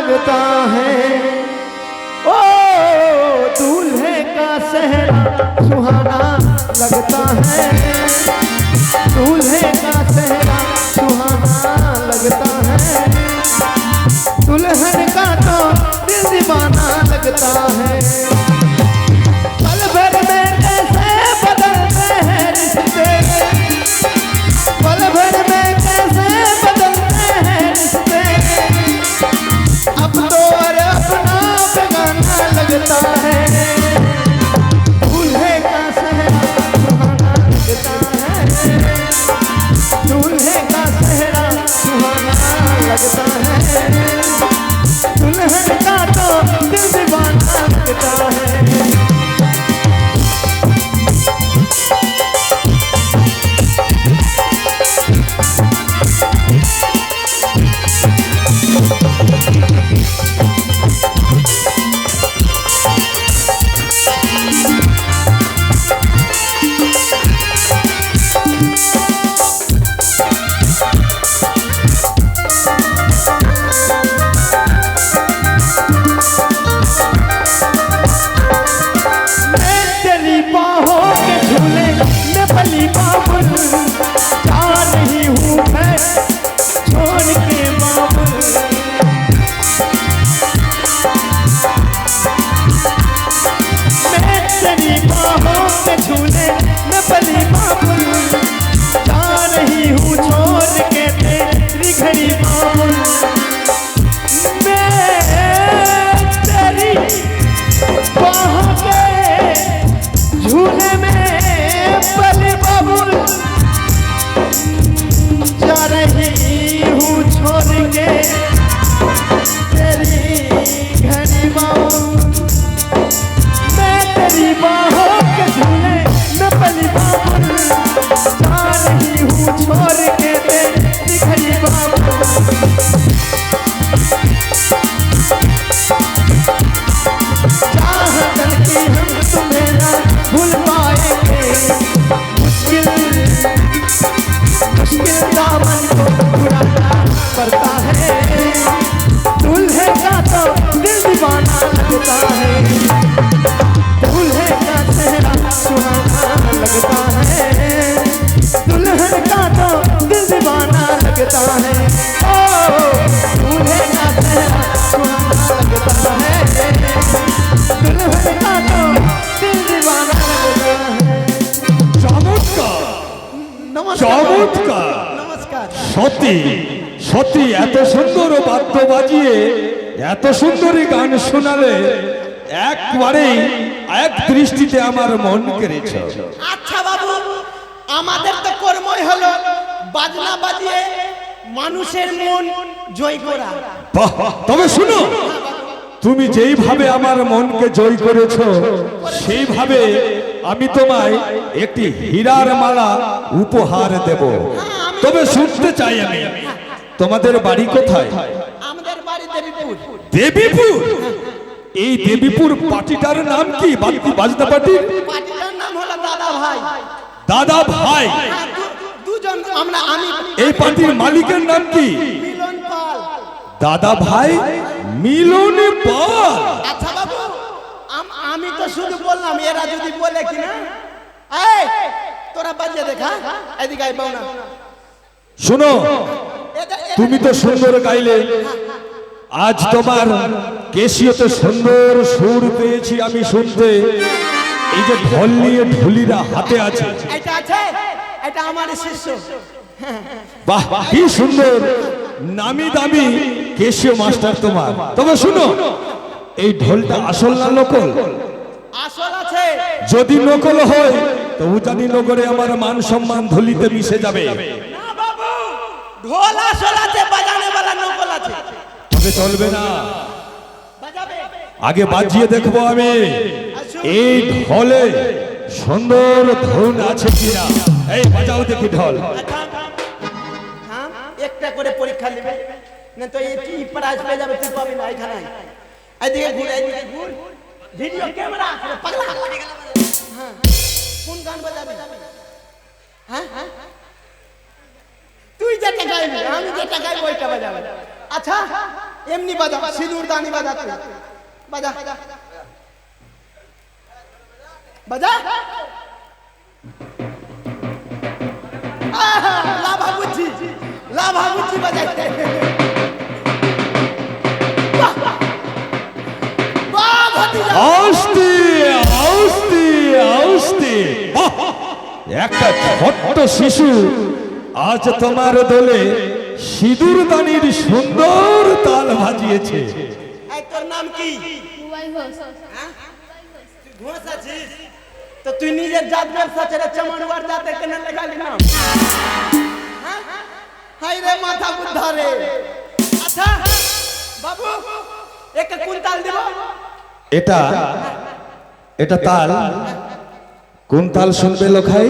लगता है। ओ दूल्हे का सहरा सुहाना लगता है। दूल्हे का सहरा सुहाना लगता है। दुल्हन का तो दिल दीवाना लगता है। সত্যি সত্যি এত সুন্দর বাদ্য বাজিয়ে এত সুন্দরী গান শোনালে একবারেই এক দৃষ্টিতে আমার মন কেড়েছ। আচ্ছা বাবু আমাদের তো কর্মই হলো বাজনা বাজিয়ে মানুষের মন জয় করা। তবে শুনো তুমি যেইভাবে আমার মনকে জয় করেছ সেইভাবে আমি তোমায় একটি হীরার মালা উপহার দেব। তবে শুনতে চাই আমি। তোমাদের বাড়ি কোথায়? আমাদের বাড়ি দেবীপুর। দেবীপুর? এই দেবীপুর পার্টিটার নাম কি? বাদ্য- বাজনা পার্টি? পার্টিটার নাম হলো দাদা ভাই। দাদা ভাই। হ্যাঁ, দুজন আমরা আমি। এই পার্টির মালিকের নাম কি? মিলন পাল। দাদা ভাই মিলনে পাল। আচ্ছা বাবু আম- আমি তো শুধু বললাম এরা যদি বলে কিনা? এই তোরা বাজিয়ে দেখা এদিকে আই পাও না। শোনো তুমি তো সুন্দর গাইলে। আজ তোমার কেশিওতে সুন্দর সুর পেয়েছি আমি শুনতে। এই যে ঢল নিয়ে ঢুলিরা হাতে আছে। এটা আছে? এটা আমার শিষ্য। বাহ কি সুন্দর। নামি দামি কেশিও মাস্টার তোমার। তবে শুনো এই ঢোলটা আসল না নকল আসল আছে। যদি নকল হয় তো উজানি নগরে আমার মান সম্মান ধুলিতে মিশে যাবে। ঢোল আসল আছে বাজানে वाला নকল আছে। তবে চলবে না। বাজাবে। আগে বাজিয়ে দেখব আমি। এই ঢলে সুন্দর ধুন আছে কিনা? এই বাজাও দেখি ঢল। একটা করে পরীক্ষা নেবে। না তো এই কি প্রাইজ পেয়ে যাবে তুই পাবি না এখানে এদিকে ঘুর এদিকে ঘুর। ভিডিও ক্যামেরা পাগলা। হ্যাঁ কোন গান বাজাবি? হ্যাঁ হ্যাঁ। তুই যেটা গাইবি, আমি যেটা গাইবো, ওইটা বাজাবে। আচ্ছা এমনি বাজা, সিঁদুর দানি বাজা। তুই। বাজা। বাজা লাভা বুঝছি লাভা বুঝছি বাজাইতে! একটা ছোট্ট শিশু আজ তোমার দলে সিঁদুর দানির সুন্দর তাল ভাজিয়েছে। তোর নাম কি? আছিস? তো তুই নিজের জাত ব্যবসা ছেড়ে চমানুয়ার জাতে কেন লেখালি নাম। হ্যাঁ? হাই রে মাথা বুদ্ধা রে। আচ্ছা বাবু এক কুইন্টাল দিব? এটা এটা তাল। কোন তাল শুনবে লোখাই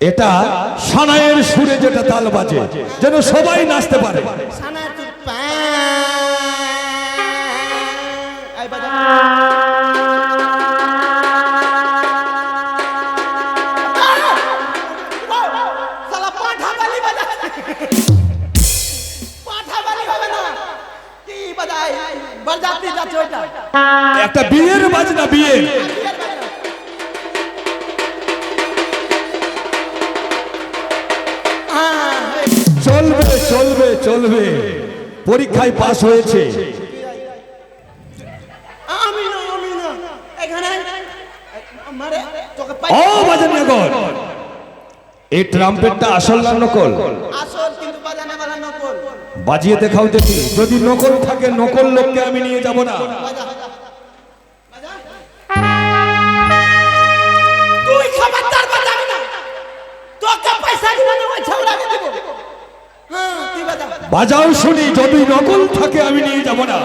এটা সানায়ের সুরে যেটা তাল বাজে যেন সবাই নাচতে পারে। সানা তুই পা আই চলবে। পরীক্ষায় পাশ হয়েছে। এই ট্রাম্পেটটা আসল না নকল। বাজিয়ে দেখাও দেখি। যদি নকল থাকে নকল লোককে আমি নিয়ে যাব না। বাজাও শুনি যদি নকল থাকে আমি নিয়ে যাব না।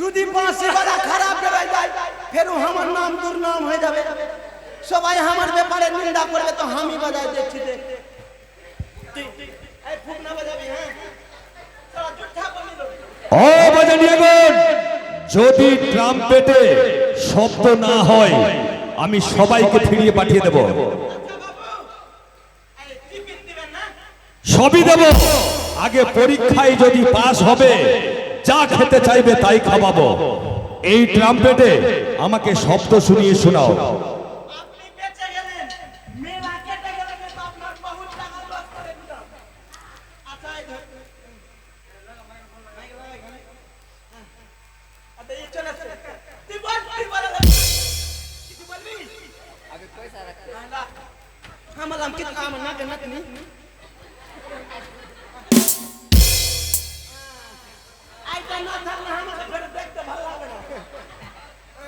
যদি বাঁশি বাজা খারাপ বেরোয় যায় ফের আমার নাম দুর্নাম হয়ে যাবে। সবাই আমার ব্যাপারে নিন্দা করবে তো আমি বাজাই দেখছি দেখ। তুই এই যদি ট্রাম্পেটে শব্দ না হয়, আমি সবাইকে ফিরিয়ে পাঠিয়ে দেব। সবই দেব। আগে পরীক্ষায় যদি পাস হবে, যা খেতে চাইবে তাই খাওয়াবো। এই ট্রাম্পেটে আমাকে শব্দ শুনিয়ে শোনাও।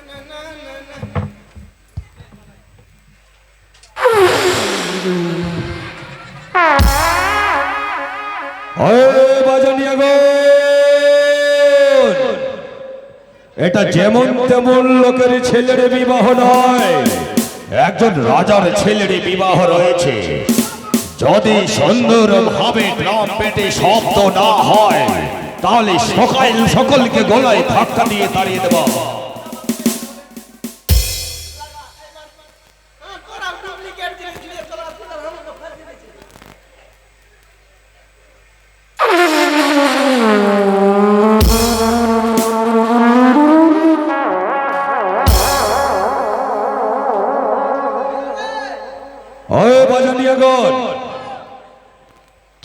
না না না না ওই বাজানিয়াগণ এটা যেমন তেমন লোকের ছেলের বিবাহ নয়। একজন রাজার ছেলের বিবাহ রয়েছে। যদি সুন্দর ভাবে ড্রাম পেটে শব্দ না হয়, তাহলে সকাল সকলকে গলায় ধাক্কা দিয়ে তাড়িয়ে দেব।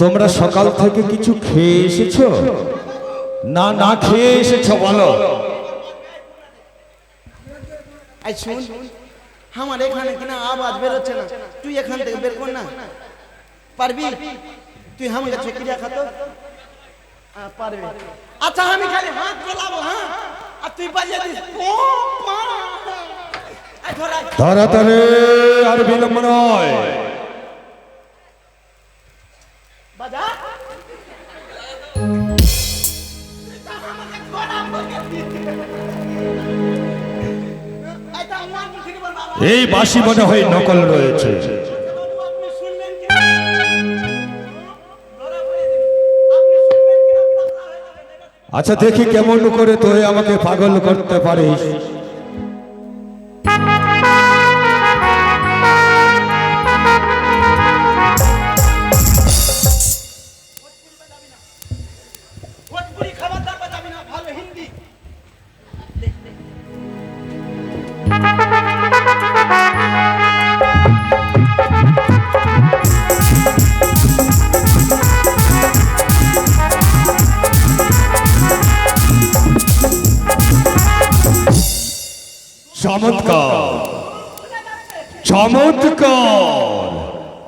তোমরা সকাল থেকে কিছু খেয়ে এসেছ? না না খেয়ে এসেছ বলো। শুন আমার এখানে কিনা আওয়াজ বেরোচ্ছে না। তুই এখান থেকে বের কর না। পারবি? তুই আমাকে চকিরিয়া খাতো পারবি। আচ্ছা আমি খালি হাত চলাবো হ্যাঁ? আর তুই বাজিয়ে দিস। পা। ধর। তাড়াতাড়ি আর বিলম্ব নয়। এই বাসি মনে হয় নকল রয়েছে। আচ্ছা দেখি কেমন করে তুই আমাকে পাগল করতে পারিস।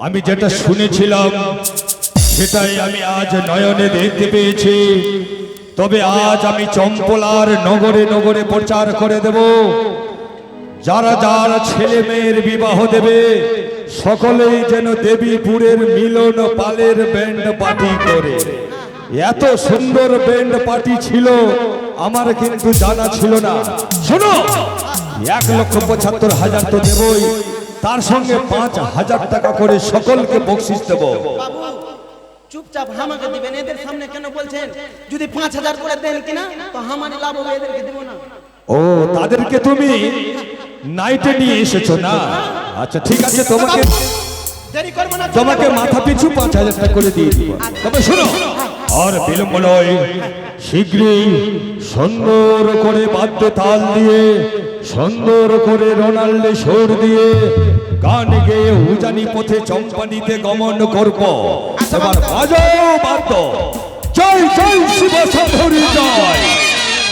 আমি যেটা শুনেছিলাম, সেটাই আমি আজ নয়নে দেখতে পেয়েছি। তবে আজ আমি চম্পলার নগরে নগরে প্রচার করে দেব। যারা যারা ছেলে মেয়ের বিবাহ দেবে, সকলেই যেন দেবীপুরের মিলন পালের ব্যান্ড পার্টি করে। এত সুন্দর ব্যান্ড পার্টি ছিল, আমার কিন্তু জানা ছিল না। শোনো, এক লক্ষ পঁচাত্তর হাজার তো দেবই। তার সঙ্গে পাঁচ হাজার টাকা করে সকলকে বকশিস দেব। বাবু চুপচাপ আমাকে দিবেন এদের সামনে কেন বলছেন? যদি পাঁচ হাজার করে দেন কিনা তো আমার লাভ হবে এদেরকে দেবো না। ও তাদেরকে তুমি নাইটে নিয়ে এসেছ না? আচ্ছা ঠিক আছে তোমাকে দেরি করব না তোমাকে মাথা পিছু পাঁচ হাজার টাকা করে দিয়ে দিব। তবে শোনো আর বিলম্ব নয় শীঘ্রই সুন্দর করে বাদ্য তাল দিয়ে সুন্দর করে রোনাল্ডে সুর দিয়ে গান গেয়ে উজানি পথে চম্পানিতে গমন করব এবার বাজাও বাদ্য জয় জয় শিব সাধুরি জয়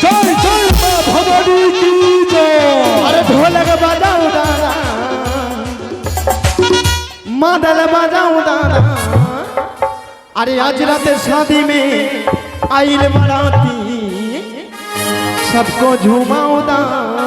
জয় জয় মা ভবানী কি জয় अरे ढोलक बजाओ दादा मादल बजाओ दादा अरे आज रात शादी में आइल बराती सबको झुमाओ दादा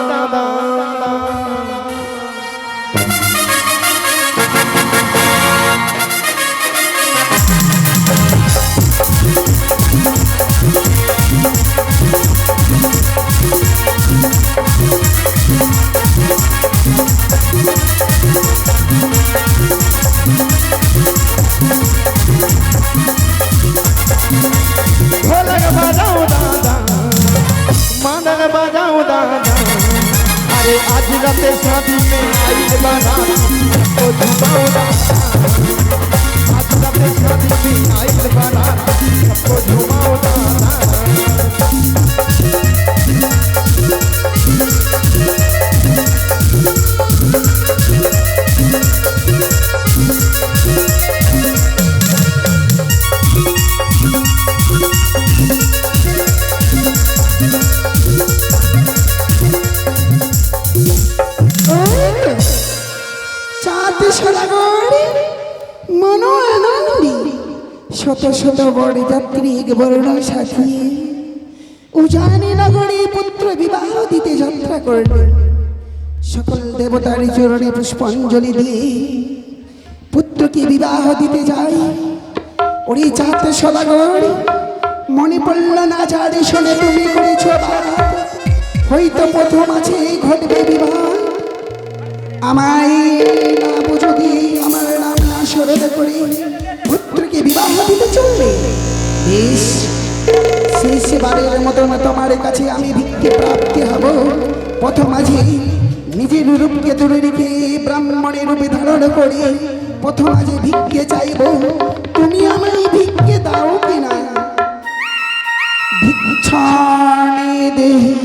বাজাও দাদা মাদার বাজাও দাদা आज रात शादी में आई बारात आज रात शादी में आई बारात सबको झुमाओ শত শত বড় যাত্রী বর্ণ সাথী উজানি নগরে পুত্র বিবাহ দিতে যাত্রা করলেন। সকল দেবতার চরণে পুষ্পাঞ্জলি দিয়ে পুত্রকে বিবাহ দিতে যাই ওরে চাঁদ সদাগর, মনে পড়ল না যারে শোনে তুমি করেছ। হয়তো প্রথম আছে, ঘটবে বিবাহ। আমায় না বুঝো আমার নাম না স্মরণ করে। পুত্রকে বিবাহ দিতে চলবে? বেশ শেষবারের মতো তোমার কাছে আমি ভিক্ষে প্রাপ্তি হব। প্রথম মাঝে নিজের রূপকে দূরে রেখে ব্রাহ্মণের রূপে ধারণ করে প্রথম মাঝে ভিক্ষে চাইব। তুমি আমায় ভিক্ষে দাও কিনা? ভিক্ষাণে দেহি।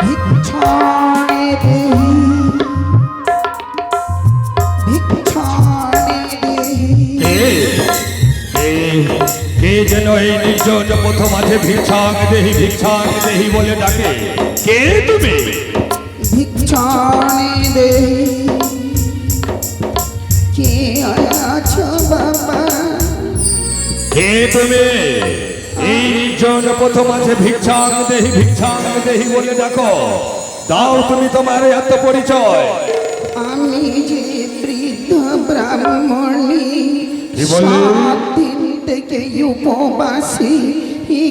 ভিক্ষাণে যেন এই নির্জন প্রথম আছে ভিক্ষাং দেহি ভিক্ষাং দেহি বলে ডাকে। কে তুমি? ভিক্ষাণে দেহি। কে আছো বাবা? কে তুমি? এই নির্জন প্রথম আছে ভিক্ষাং দেহি ভিক্ষাং দেহি বলে ডাকো। দাও তুমি তোমার এত পরিচয়। আমি যে বৃদ্ধ ব্রাহ্মণী কি বললে? সাত দিন থেকে উপবাসী